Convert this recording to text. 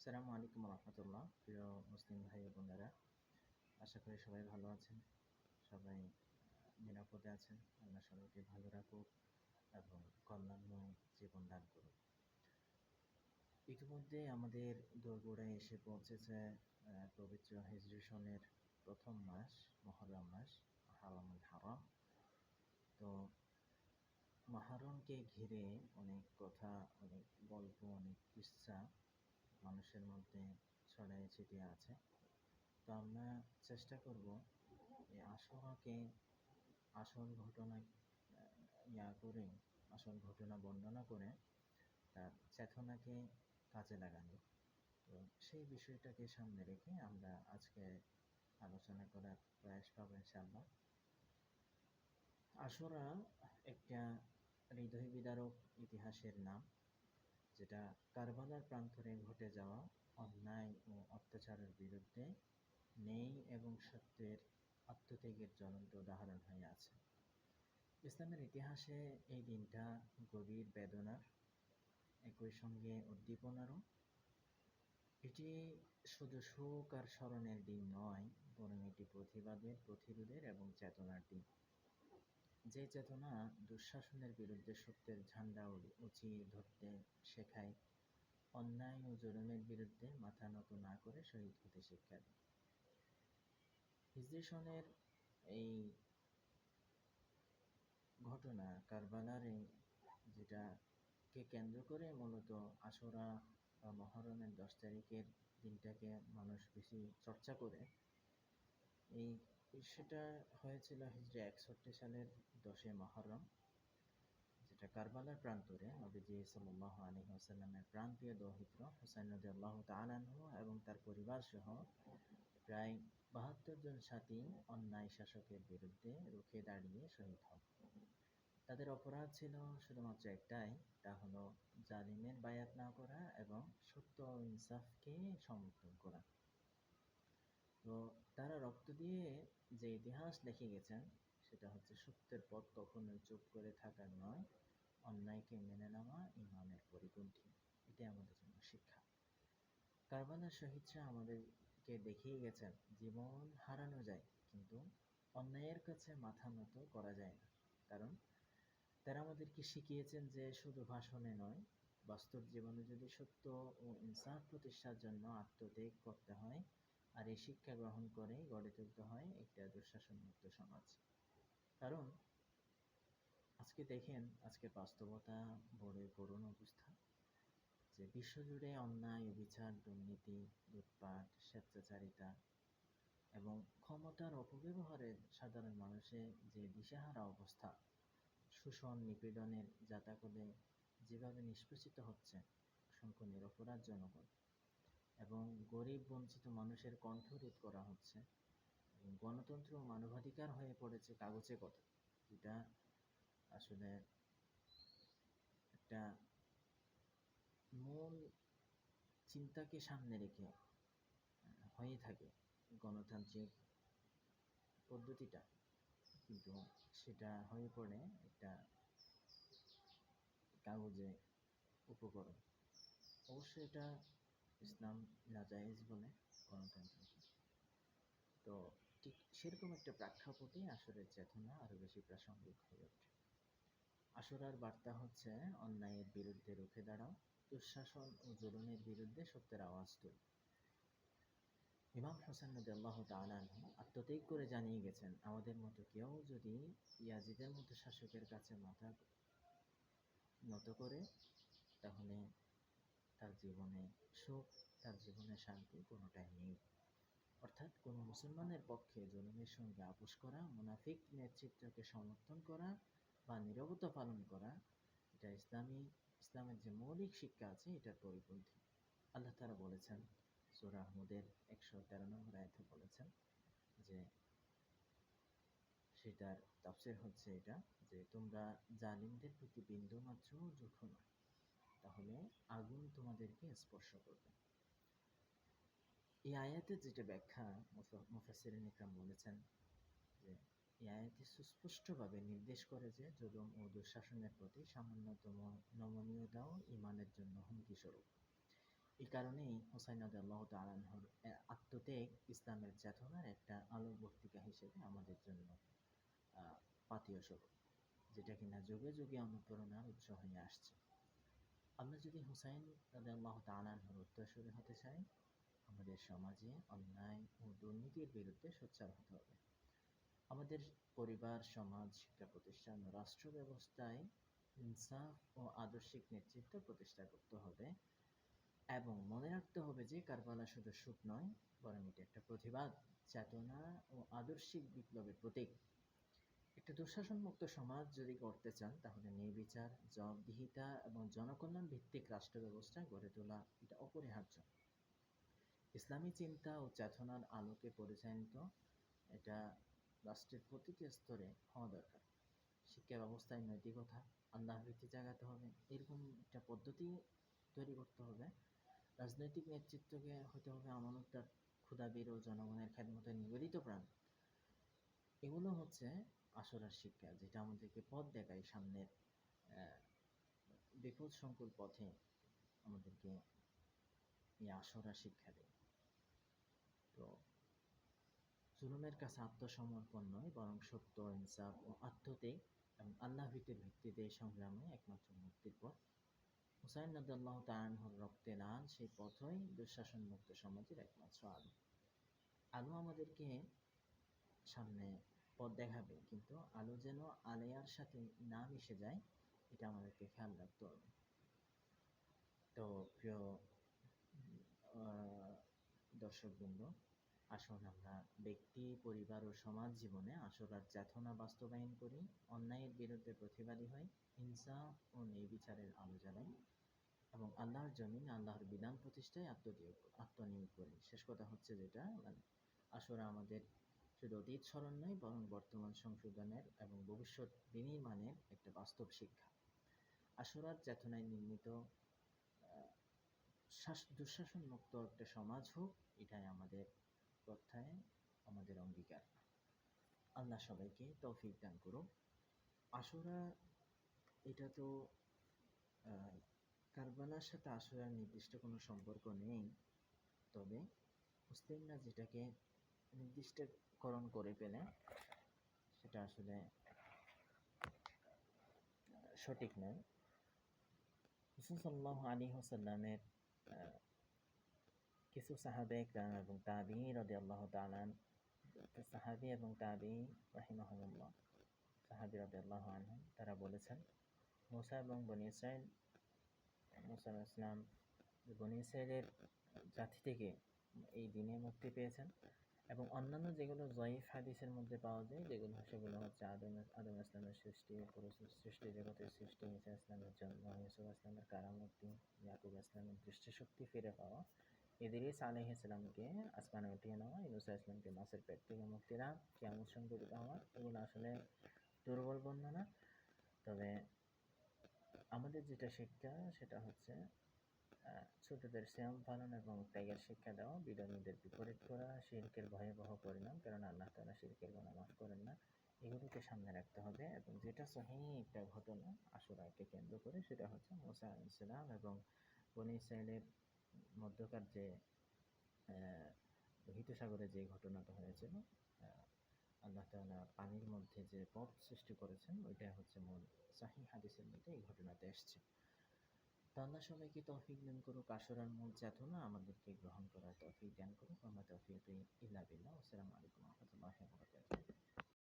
আসসালামু আলাইকুম রহমতুল্লাহ। প্রিয় মুসলিম ভাই বোনেরা, আশা করি সবাই ভালো আছেন। সবাই নিরাপদে আছেন। আল্লাহ সবাইকে ভালো রাখুক এবং কল্যাণময় জীবন দান করুক। ইতিমধ্যে আমাদের দোরগোড়ায় এসে পৌঁছেছে পবিত্র হিজরি প্রথম মাস, মহরম মাস হারামুল হারাম। তো মহারমকে ঘিরে অনেক কথা, অনেক গল্প, অনেক কিস্সা মানুষের মধ্যে ছড়াই ছিটিয়ে আছে। তো আমরা চেষ্টা করব এই আশরাকে আসল ঘটনা ইয়া করে, আসল ঘটনা বর্ণনা করে তার চেতনাকে কাজে লাগানো। তো সেই বিষয়টাকে সামনে রেখে আমরা আজকে আলোচনা করার প্রয়াস পাবো ইনশাআল্লাহ। আশুরা একটা হৃদয় বিদারক ইতিহাসের নাম। যেটা কারবালার প্রান্তরে ঘটে যাওয়া অন্যায় ও অত্যাচারের বিরুদ্ধে নেই এবং সত্যের আত্মত্যাগের জ্বলন্ত উদাহরণ হয়ে আছে। ইসলামের ইতিহাসে এই দিনটা গভীর বেদনার, একই সঙ্গে উদ্দীপনারও। এটি শুধু শোক আর স্মরণের দিন নয়, বরং এটি প্রতিবাদের, প্রতিরোধের এবং চেতনার দিন। যে চেতনা দুঃশাসনের বিরুদ্ধে সত্যের ঝান্ডা উঁচিয়ে ধরতে শেখায়, অন্যায় ও জুলুমের বিরুদ্ধে মাথা নত না করে শহীদ হতে শিক্ষা দেয়। হিজরি এই ঘটনা কারবালার এই যেটাকে কেন্দ্র করে মূলত আশুরা বা মহরমের দশ তারিখের দিনটাকে মানুষ বেশি চর্চা করে, এই সেটা হয়েছিল হিজরি একষট্টি সালের দশে মহরম, যেটা কারবালার প্রান্তরে নবীজি সাল্লাহ আলী আসাল্লামের প্রান্তীয় দৌহিত্র, হুসাইন নদী আল্লাহ তালানহ এবং তার পরিবার সহ প্রায় বাহাত্তর জন সাথী অন্যায় শাসকের বিরুদ্ধে রুখে দাঁড়িয়ে শহীদ হন। তাদের অপরাধ ছিল শুধুমাত্র একটাই, তা হলো জালিমের বায়াত না করা এবং সত্য ইনসাফকে সমর্থন করা। তো তারা রক্ত দিয়ে যে ইতিহাস লিখে গেছেন সেটা হচ্ছে সত্যের পথ কখনোই চুপ করে থাকার নয়। অন্যায়কে মেনে নেওয়া ইমানের পরিপন্থী। এটাই আমাদের জন্য শিক্ষা। কারবালার শহীদরা আমাদেরকে দেখিয়ে গেছেন, জীবন হারানো যায়, কিন্তু অন্যায়ের কাছে মাথা নত করা যায় না। কারণ তারা আমাদেরকে শিখিয়েছেন যে শুধু ভাষণে নয়, বাস্তব জীবনে যদি সত্য ও ইনসাফ প্রতিষ্ঠার জন্য আত্মত্যাগ করতে হয়, আর এই শিক্ষা গ্রহণ করে গড়ে তুলতে হয় একটা দুঃশাসনমুক্ত সমাজ। কারণ আজকে দেখেন আজকে বাস্তবতা বড়ই করুণ অবস্থা। যে বিশ্বজুড়ে অন্যায় বিচার দুর্নীতি, লুটপাট, স্বেচ্ছাচারিতা এবং ক্ষমতার অপব্যবহারের সাধারণ মানুষের যে দিশাহারা অবস্থা, শোষণ, নিপীড়নের জাতাকলে যেভাবে নিষ্পেষিত হচ্ছে, অসংখ্য নিরপরাধ জনগণ এবং গরিব, বঞ্চিত মানুষের কণ্ঠ রোধ করা হচ্ছে গণতন্ত্র মানবাধিকার হয়ে পড়েছে কাগজে কথা যেটা আসলে একটা মূল চিন্তাকে সামনে রেখে হয়ে থাকে গণতান্ত্রিক পদ্ধতিটা। কিন্তু সেটা হয়ে পড়ে একটা কাগজে উপকরণ। অবশ্যই এটা ইসলাম নাজায়েজ বলে গণতন্ত্রকে। তো ঠিক সেরকম একটা আসরের চেতনা আরও বেশি প্রাসঙ্গিক হয়ে ওঠে। আসরার বার্তা হচ্ছে, অন্যায়ের বিরুদ্ধে রুখে দাঁড়াও, দুঃশাসন ও বিরুদ্ধে সত্যের আওয়াজ তুল। ইমাম হোসেন আল্লাহ আত্মত্যাগ করে জানিয়ে গেছেন, আমাদের মতো কেউ যদি ইয়াজিদের মতো শাসকের কাছে মাথা নত করে, তাহলে তার জীবনে সুখ, তার জীবনে শান্তি কোনোটাই নেই। অর্থাৎ কোনো মুসলমানের পক্ষে জুলুমের সঙ্গে আপোষ করা, মুনাফিক নেতৃত্বকে সমর্থন করা বা নীরবতা পালন করা, এটা ইসলামী, ইসলামের যে মৌলিক শিক্ষা আছে, এটার পরিপন্থী। আল্লাহ তারা বলেছেন, সুরা আহমদের একশো তেরো নম্বর আয়তে বলেছেন যে, সেটার তাফসির হচ্ছে এটা যে, তোমরা জালিমদের প্রতি বিন্দু মাত্র ঝুঁকো না তাহলে আগুন তোমাদেরকে স্পর্শ করবে। এই আয়াতের যেটা ব্যাখ্যা মুফাসিরিন ইকরাম বলেছেন যে এই আয়াতে সুস্পষ্টভাবে নির্দেশ করে যে জুলুম ও দুঃশাসনের প্রতি সামান্যতম নমনীয়তাও ইমানের জন্য হুমকি স্বরূপ। এই কারণেই হোসাইন আল্লাহ তালানহর আত্মত্যাগ ইসলামের চেতনার একটা আলোকবর্তিকা হিসেবে আমাদের জন্য পাথেয় স্বরূপ, যেটা কিনা যুগে যুগে অনুপ্রেরণার উৎস হয়ে আসছে। আমরা যদি হুসাইন আল্লাহ তালানহর উত্তরসূরি হতে চাই আমাদের সমাজে অন্যায় ও দুর্নীতির বিরুদ্ধে সোচ্চার হতে হবে। আমাদের পরিবার, সমাজ, শিক্ষা প্রতিষ্ঠান, রাষ্ট্র ব্যবস্থায় ইনসাফ ও আদর্শিক নেতৃত্ব প্রতিষ্ঠা করতে হবে এবং মনে রাখতে হবে যে কারবালা শুধু সুখ নয়, বরং এটা একটা প্রতিবাদ, চেতনা ও আদর্শিক বিপ্লবের প্রতীক। একটা দুঃশাসন মুক্ত সমাজ যদি করতে চান, তাহলে নির্বিচার, জবাবদিহিতা এবং জনকল্যাণ ভিত্তিক রাষ্ট্র ব্যবস্থা গড়ে তোলা এটা অপরিহার্য। ইসলামী চিন্তা ও চেতনার আলোকে পরিচালিত এটা রাষ্ট্রের প্রতিটি স্তরে হওয়া দরকার। শিক্ষা ব্যবস্থায় নৈতিকতা আল্লাহ ভীতি জাগাতে হবে, এরকম একটা পদ্ধতি তৈরি করতে হবে। রাজনৈতিক নেতৃত্বকে হতে হবে আমানতদার ক্ষুদাবীর ও জনগণের খেদমতে নিবেদিত প্রাণ। এগুলো হচ্ছে আসরার শিক্ষা, যেটা আমাদেরকে পথ দেখায় সামনের বিপদ সংকুল পথে আমাদেরকে এই আসরা শিক্ষা দেয়। জুলুমের কাছে আত্মসমর্পণ নয়, বরং সত্য, ইনসাফ ও আত্মত্যাগ এবং আল্লাহ ভীতির ভিত্তিতে সংগ্রামে একমাত্র মুক্তির পথ। হুসাইন নদাল্লাহ তায়ানহর রক্তে লাল, সেই পথই দুঃশাসন মুক্ত সমাজের একমাত্র আলো। আলো আমাদেরকে সামনে পথ দেখাবে, কিন্তু আলো যেন আলেয়ার সাথে না মিশে যায়, এটা আমাদেরকে খেয়াল রাখতে হবে। তো প্রিয় দর্শকবৃন্দ আসুন আমরা ব্যক্তি, পরিবার ও সমাজ জীবনে আসরার চেতনা বাস্তবায়ন করি, অন্যায়ের বিরুদ্ধে প্রতিবাদী হই, হিংসা ও নির্বিচারের আলো জ্বালাই এবং আল্লাহর জমিন, আল্লাহর বিধান প্রতিষ্ঠায় আত্মনিয়োগ আত্মনিয়োগ করি। শেষ কথা হচ্ছে যেটা মানে আসলে আমাদের শুধু অতীত স্মরণ নয়, বরং বর্তমান সংশোধনের এবং ভবিষ্যৎ বিনির্মাণের একটা বাস্তব শিক্ষা। আসরার চেতনায় নির্মিত দুঃশাসন মুক্ত একটা সমাজ হোক, এটাই আমাদের প্রত্যায় আমাদের অঙ্গীকার। আল্লাহ সবাইকে তৌফিক দান করুন। আসরা এটা তো কারবালার সাথে আসরার নির্দিষ্ট কোনো সম্পর্ক নেই। তবে মুসলিমরা যেটাকে নির্দিষ্টকরণ করে পেলে সেটা আসলে সঠিক নয়। রসুল সাল্লাহ আলী হোসাল্লামের কিছু সাহাবে একরাম এবং তাবি রদি আল্লাহ তালান সাহাবি এবং তাবি রাহিমাহমুল্লাহ সাহাবি রদি আল্লাহ তারা বলেছেন, মুসা এবং বনি ইসরায়েল মুসা ইসলাম বনি ইসরায়েলের জাতি থেকে এই দিনে মুক্তি পেয়েছেন এবং অন্যান্য যেগুলো জয়ীফ হাদিসের মধ্যে পাওয়া যায়, যেগুলো সেগুলো হচ্ছে আদম আদম ইসলামের সৃষ্টি সৃষ্টি জগতের সৃষ্টি ঈসা ইসলামের জন্ম ইউসুফ ইসলামের কারামূর্তি ইয়াকুব ইসলামের দৃষ্টিশক্তি ফিরে পাওয়া। ইদ্রিস আলহ ইসলামকে আসমানে উঠিয়ে নেওয়া ইউসা ইসলামকে মাছের পেট থেকে মুক্তি দান কেমন সংগঠিত হওয়া এগুলো আসলে দুর্বল বর্ণনা তবে আমাদের যেটা শিক্ষা সেটা হচ্ছে ছোটদের শ্যাম পালন এবং ত্যাগের শিক্ষা দেওয়া বিধর্মীদের বিপরীত করা শিরকের ভয়াবহ পরিণাম কারণ আল্লাহ তালা শিরকের গুণা মাফ করেন না এগুলোকে সামনে রাখতে হবে এবং যেটা সহি একটা ঘটনা আসরাকে কেন্দ্র করে সেটা হচ্ছে মোসা ইসলাম এবং বনি ইসরায়েলের মধ্যকার যে আহ, লোহিত সাগরে যে ঘটনাটা হয়েছিল আল্লাহ তাআলা পানির মধ্যে যে পথ সৃষ্টি করেছেন ওইটা হচ্ছে মূল সাহি হাদিসের মধ্যে এই ঘটনাতে এসছে। তো আল্লাহ সবাইকে তৌফিক দান করুক আসরার মূল চেতনা আমাদেরকে গ্রহণ করার তৌফিক দান করুক। আমরা তৌফিক ইল্লা বিল্লাহ। আসসালামু আলাইকুম